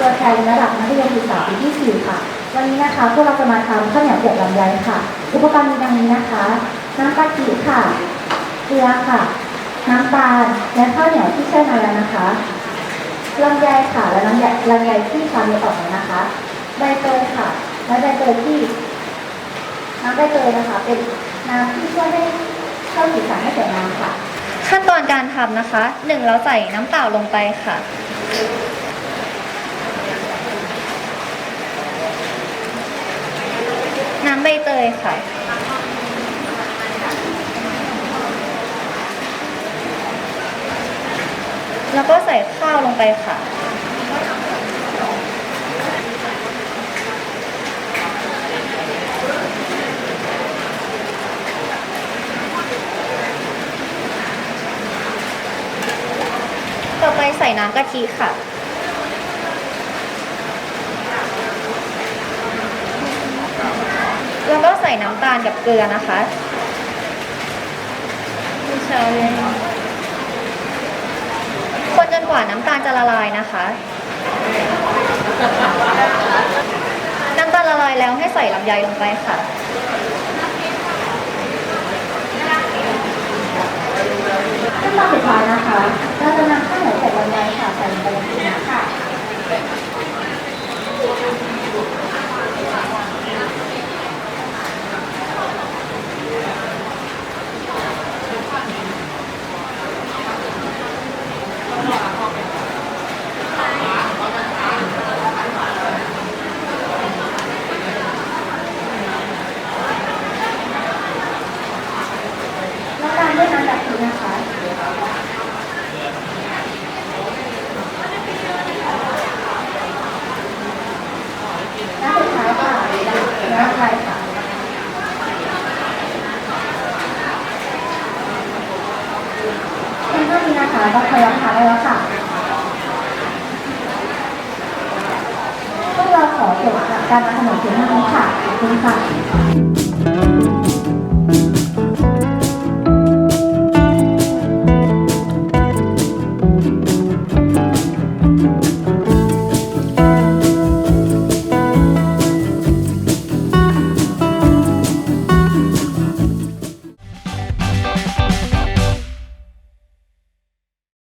ตัวแทนระดับมัธยมศึกษาปีที่ 4 ค่ะ วันนี้นะคะพวกเราจะมาทำข้าวเหนียวเปียกลำไยค่ะ อุปกรณ์มีดังนี้นะคะ น้ำกะทิค่ะ เกลือค่ะ น้ำตาล และข้าวเหนียวที่แช่มาแล้วนะคะลำไยค่ะ และน้ำยาลำไยที่ทำออกมานะคะ ใบเตยค่ะ และใบเตยที่ น้ำใบเตยนะคะ เป็นน้ำที่ช่วยให้ข้าวสีสันให้สวยงามค่ะ ขั้นตอนการทำนะคะหนึ่งเราใส่น้ำเปล่าลงไปค่ะ น้ำใบเตยค่ะ แล้วก็ใส่ข้าวลงไปค่ะ ต่อไปใส่น้ำกะทิค่ะ แล้วก็ใส่น้ำตาลกับเกลือนะคะใช่คนจนกว่าน้ำตาลจะละลายนะคะ น้ำตาลละลายแล้วให้ใส่ลำไยลงไปค่ะ ขั้นตอนสุดท้ายนะคะ เราจะนำข้าวเหนียวใส่ลำไยค่ะใส่ลงไปในถุงค่ะ แล้วตามด้วยน้ำกะทินะคะ น้ำสุดท้ายค่ะน้ำลายค่ะ เเท่านี้นะคะก็พยายามทานได้แล้วค่ะพวกเราขอจบการนำเสนอเพียงเท่านี้ค่ะขอบคุณค่ะ